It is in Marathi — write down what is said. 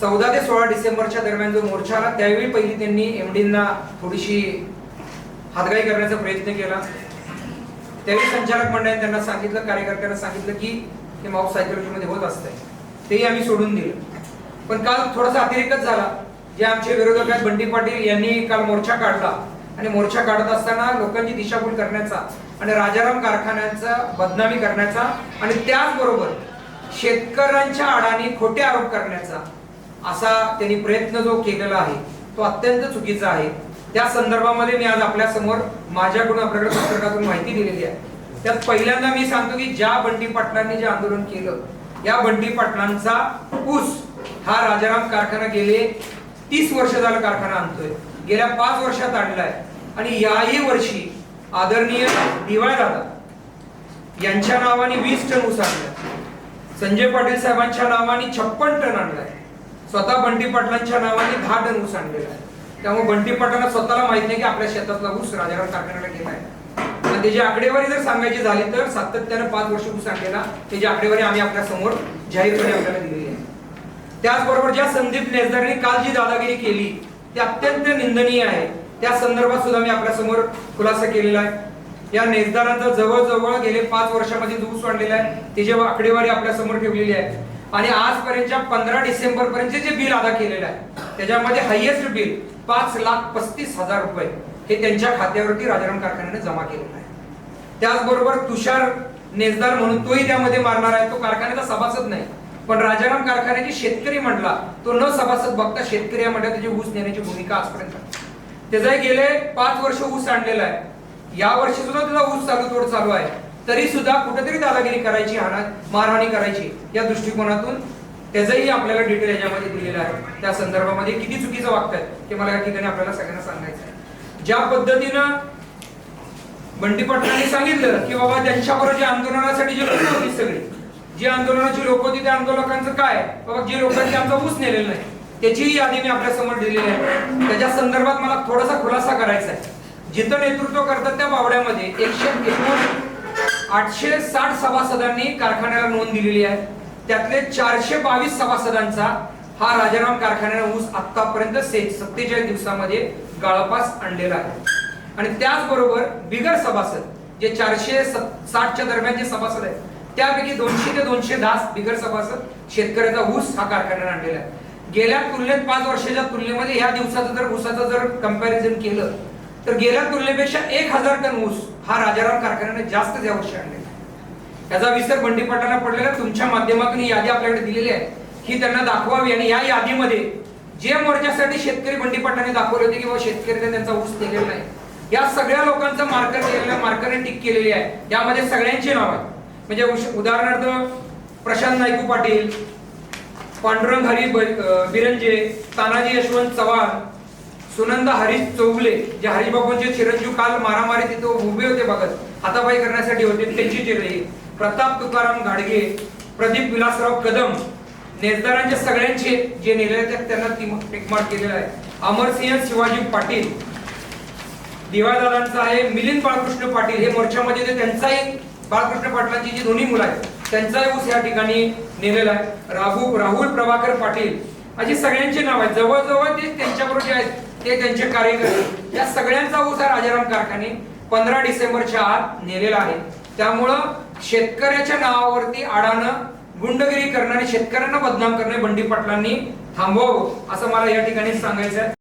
चौदा ते सोळा डिसेंबरच्या दरम्यान जो मोर्चा आला त्यावेळी पहिली त्यांनी एमडींना थोडीशी हातगाई करण्याचा प्रयत्न केला. त्यावेळी संचालक मंडळाने त्यांना सांगितलं कार्यकर्त्यांना सांगितलं की हे माऊस सायकोलॉजीमध्ये होत असतंय. तेही आम्ही सोडून दिलं. पण काल थोडासा अतिरेकच झाला. जे आमचे विरोधक आहेत बंटी पाटील यांनी काल मोर्चा काढला आणि मोर्चा काढत असताना लोकांची दिशाभूल करण्याचा आणि राजाराम कारखान्याचा बदनामी करण्याचा आणि त्याचबरोबर शेतकऱ्यांच्या आडाने खोटे आरोप करण्याचा असा त्यांनी प्रयत्न जो केलेला आहे तो अत्यंत चुकीचा आहे. त्या संदर्भामध्ये मी आज आपल्यासमोर माझ्याकडून आपल्याकडे पत्रकातून माहिती दिलेली आहे. त्यात पहिल्यांदा मी सांगतो की ज्या बंटी पाटलांनी जे आंदोलन केलं या बंटी पाटलांचा ऊस हा राजाराम कारखाना गेले तीस वर्ष झालं कारखाना आणतोय. गेल्या पाच वर्षात आणलाय. आणि याही वर्षी आदरणीय दिवाळ दादा यांच्या नावाने वीस टन ऊस आणलाय. संजय पाटील साहेबांच्या नावाने छप्पन टन आणलाय. स्वतः बंटी पाटलांच्या नावाने दहा टन ऊस आणलेला आहे त्यामुळे बंटी पाटलांना स्वतःला माहीत नाही की आपल्या शेतातला ऊस राजाराम कारखान्याला गेलाय. आणि त्याची आकडेवारी जर सांगायची झाली तर सातत्यानं पाच वर्ष ऊस आणलेला त्याची आकडेवारी आम्ही आपल्यासमोर जाहीरपणे आपल्याला दिलेली आहे. त्याचबरोबर ज्या संदीप नेसदारांनी काल जी दादागिरी केली ती अत्यंत निंदनीय आहे. त्या संदर्भात सुद्धा मी आपल्यासमोर खुलासा केलेला आहे. या नेसदारांचा जवळजवळ गेले पाच वर्षामध्ये ऊस वाढलेला आहे त्याची आकडेवारी आपल्यासमोर ठेवलेली आहे आणि आजपर्यंतच्या पंधरा डिसेंबर पर्यंत जे बिल अदा केलेलं आहे त्याच्यामध्ये हायएस्ट बिल पाच लाख पस्तीस हजार रुपये हे त्यांच्या खात्यावरती राजाराम कारखान्याने जमा केलेलं आहे. त्याचबरोबर तुषार नेजदार म्हणून तोही त्यामध्ये मारणार आहे. तो कारखान्याचा सभासद नाही पण राजाराम कारखान्याची शेतकरी म्हटला तो न सभासद बघता शेतकरी या त्याची ऊस नेण्याची भूमिका आजपर्यंत त्याचा गेले पाच वर्ष ऊस आणलेला आहे. या वर्षी सुद्धा त्याचा ऊस चालू तोड चालू आहे. तरी सुद्धा कुठेतरी दादागिरी करायची हाना मारहाणी करायची या दृष्टिकोनातून त्याचंही आपल्याला डिटेल याच्यामध्ये दिलेलं आहे. त्या संदर्भामध्ये किती चुकीचं वागतायत ते मला या ठिकाणी आपल्याला सगळ्यांना सांगायचं आहे. ज्या पद्धतीनं बंटी पाटलांनी सांगितलं की बाबा त्यांच्याबरोबर जे आंदोलनासाठी जे लोक होती सगळी जी आंदोलनाची लोक होती त्या आंदोलकांचं काय बाबा जे लोकांनी आमचा ऊस नेलेला नाही त्याचीही यादी मी आपल्यासमोर दिलेली आहे. त्याच्या संदर्भात मला थोडासा खुलासा करायचा आहे. जिथं नेतृत्व करतात त्या बावड्यामध्ये एकशे एकोण आठशे साठ सभासदांनी कारखान्याला नोंद दिलेली आहे. त्यातले चारशे बावीस सभासदांचा हा राजाराम कारखान्याने ऊस आतापर्यंत सत्तेचाळीस दिवसामध्ये गाळपास आणलेला आहे. आणि त्याचबरोबर बिगर सभासद जे चारशे साठच्या दरम्यान जे सभासद आहेत त्यापैकी दोनशे ते दोनशे दहा बिगर सभासद शेतकऱ्याचा ऊस हा कारखान्याने आणलेला आहे. गेल्या तुलनेत पाच वर्षाच्या तुलनेमध्ये या दिवसाचं जर ऊसाचं जर कंपॅरिझन केलं तर गेल्या तुलनेपेक्षा एक हजार टन ऊस हा राजाराम कारखान्याने जास्त या वर्षी आणलेला आहे याचा विसर बंडी पटाला पडलेला तुमच्या माध्यमातून ही यादी आपल्याकडे दिलेली आहे. ही त्यांना दाखवावी आणि या यादीमध्ये जे मोर्चासाठी शेतकरी बंडी पटाने दाखवले होते किंवा शेतकऱ्यांनी त्यांचा ऊस दिलेला नाही या सगळ्या लोकांचं मार्कर केलेलं मार्करने टिक केलेली आहे. यामध्ये सगळ्यांची नाव आहेत. म्हणजे उदाहरणार्थ प्रशांत नायकू पाटील पांडुरंग हरी बिरंजे तानाजी यशवंत चव्हाण सुनंदा हरीश चौगले जे हरिबाबूंचे चिरंजीव काल मारामारी तिथे उभे होते बघत हातापाई करण्यासाठी होते त्यांची चिरही प्रताप तुकाराम घाडगे प्रदीप विलासराव कदम नेसदारांचे सगळ्यांचे जे नेलेले आहेत त्यांना टिकमार्क केलेला आहे. अमरसिंह शिवाजी पाटील दिवाळदादांचा आहे मिलिंद बाळकृष्ण पाटील हे मोर्चामध्ये ते त्यांचाही बाळकृष्ण पाटलांची जी दोन्ही मुलं आहेत त्यांचाही ऊस या ठिकाणी नेलेला आहे. राहू राहुल प्रभाकर पाटील अशी सगळ्यांची नाव आहेत. जवळजवळ ते त्यांच्याबरोबर जे आहेत ते त्यांचे कार्यकर्ते. या सगळ्यांचा ऊस राजाराम कारखाने पंधरा डिसेंबरच्या आत नेलेला आहे. त्यामुळं शेतकऱ्याच्या नावावरती आडानं गुंडगिरी करणारे शेतकऱ्यांना बदनाम करणे बंडी पाटलांनी थांबवावं असं मला या ठिकाणी सांगायचं आहे